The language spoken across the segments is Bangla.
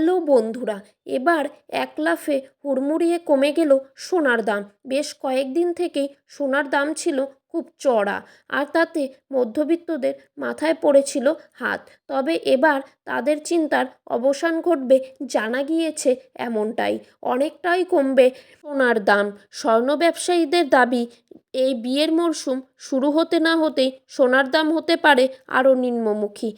হ্যালো বন্ধুরা, এবার এক লাফে হুড়মুড়িয়ে কমে গেল সোনার দাম। বেশ কয়েকদিন থেকেই সোনার দাম ছিল খুব চড়া আর তাতে মধ্যবিত্তদের মাথায় পড়েছিল হাত। তবে এবার তাদের চিন্তার অবসান ঘটবে জানা গিয়েছে এমনটাই। অনেকটাই কমবে সোনার দাম। স্বর্ণ ব্যবসায়ীদের দাবি, এই বিয়ের মরশুম শুরু হতে না হতেই সোনার দাম হতে পারে আরও নিম্নমুখী।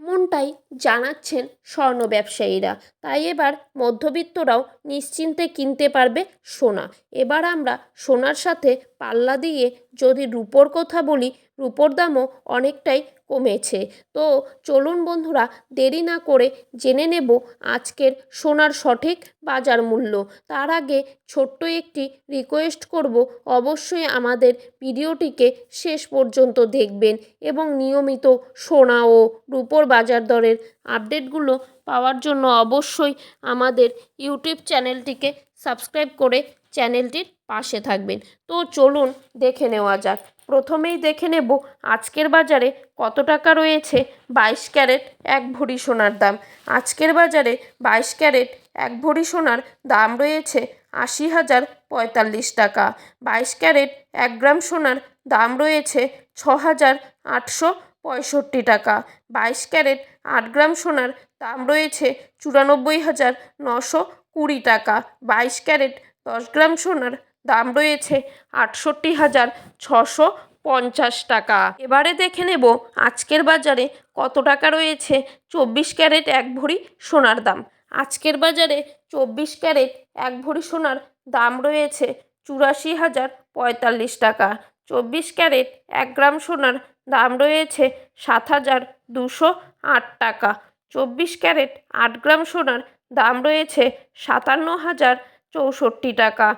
এমনটাই জানাচ্ছেন স্বর্ণ ব্যবসায়ীরা। তাই এবার মধ্যবিত্তরাও নিশ্চিন্তে কিনতে পারবে সোনা। এবার আমরা সোনার সাথে পাল্লা দিয়ে যদি রূপোর কথা বলি, রূপোর দামও অনেকটাই কমেছে। তো চলুন বন্ধুরা, দেরি না করে জেনে নেব আজকের সোনার সঠিক বাজার মূল্য। তার আগে ছোট্ট একটি রিকোয়েস্ট করব। অবশ্যই আমাদের ভিডিওটিকে শেষ পর্যন্ত দেখবেন এবং নিয়মিত সোনা ও রূপোর বাজার দরের আপডেটগুলো পাওয়ার জন্য অবশ্যই আমাদের ইউটিউব চ্যানেলটিকে সাবস্ক্রাইব করে চ্যানেলটির পাশে থাকবেন। তো চলুন দেখে নেওয়া যাক। প্রথমেই দেখে নেব আজকের বাজারে কত টাকা রয়েছে বাইশ ক্যারেট এক ভরি সোনার দাম। আজকের বাজারে বাইশ ক্যারেট এক ভরি সোনার দাম রয়েছে আশি হাজার পঁয়তাল্লিশ টাকা। বাইশ ক্যারেট এক গ্রাম সোনার দাম রয়েছে ছ হাজার আটশো পঁয়ষট্টি টাকা। বাইশ ক্যারেট আট গ্রাম সোনার দাম রয়েছে চুরানব্বই হাজার নশো কুড়ি টাকা। বাইশ ক্যারেট দশ গ্রাম সোনার দাম রয়েছে আটষট্টি হাজার ছশো পঞ্চাশ টাকা। এবারে দেখে নেব আজকের বাজারে কত টাকা রয়েছে। চব্বিশ ক্যারেট এক ভরি সোনার দাম। আজকের বাজারে চব্বিশ ক্যারেট এক ভরি সোনার দাম রয়েছে চুরাশি হাজার পঁয়তাল্লিশ টাকা। চব্বিশ ক্যারেট, এক গ্রাম সোনার দাম রয়েছে সাত হাজার দুশো আট টাকা। চব্বিশ ক্যারেট, আট গ্রাম সোনার দাম রয়েছে সাতান্ন হাজার চৌষট্টি টাকা।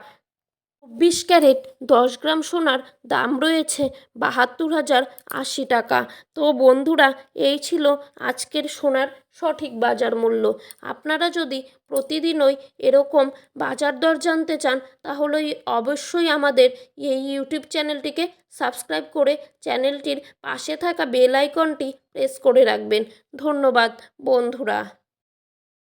চব্বিশ ক্যারেট, দশ গ্রাম সোনার দাম রয়েছে বাহাত্তর হাজার আশি টাকা। তো বন্ধুরা, এই ছিল আজকের সোনার সঠিক বাজার মূল্য। আপনারা যদি প্রতিদিনই এরকম বাজার দর জানতে চান তাহলে অবশ্যই আমাদের এই ইউটিউব চ্যানেলটিকে সাবস্ক্রাইব করে চ্যানেলটির পাশে থাকা বেল আইকনটি প্রেস করে রাখবেন। ধন্যবাদ, বন্ধুরা।